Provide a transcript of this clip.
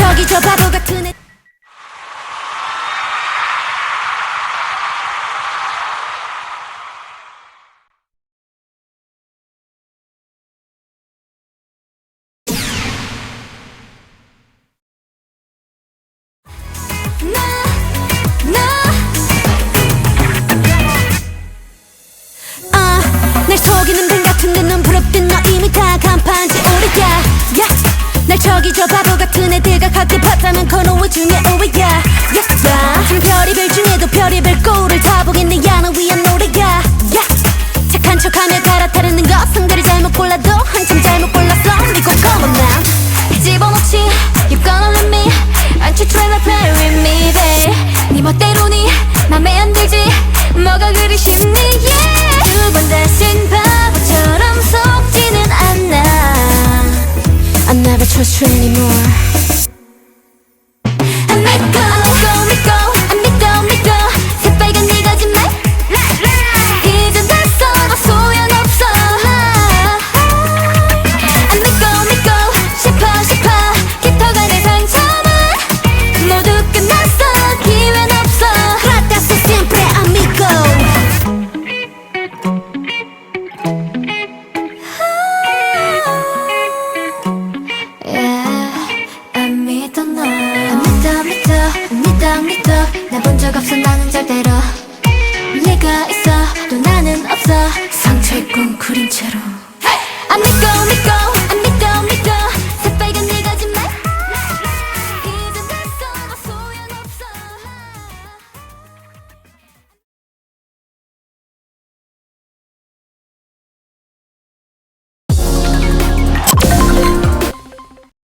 저기 저 바보 같은 애 저기 저 바보 같은 애들과 같게 봤다면 건 오해 중에 오해야 yeah. 나 별이별 중에도 별이별 꼴을 다 보겠네 야너 위한 노래야. Yeah. 착한 척하며 갈아타르는 것 상대를 잘못 골라도 한참 잘못 골랐어. 믿고 come on now. 집어넣지 You gonna let me. Aren't you trying to play with me babe? 네 멋대로니 맘에 안 들지. 뭐가 그리 쉽니 trust you anymore 안 믿고 삐뚤 나본 적 없어 나는 절대로. 네가 있어 또 나는 없어. 상처 입고 구린 채로.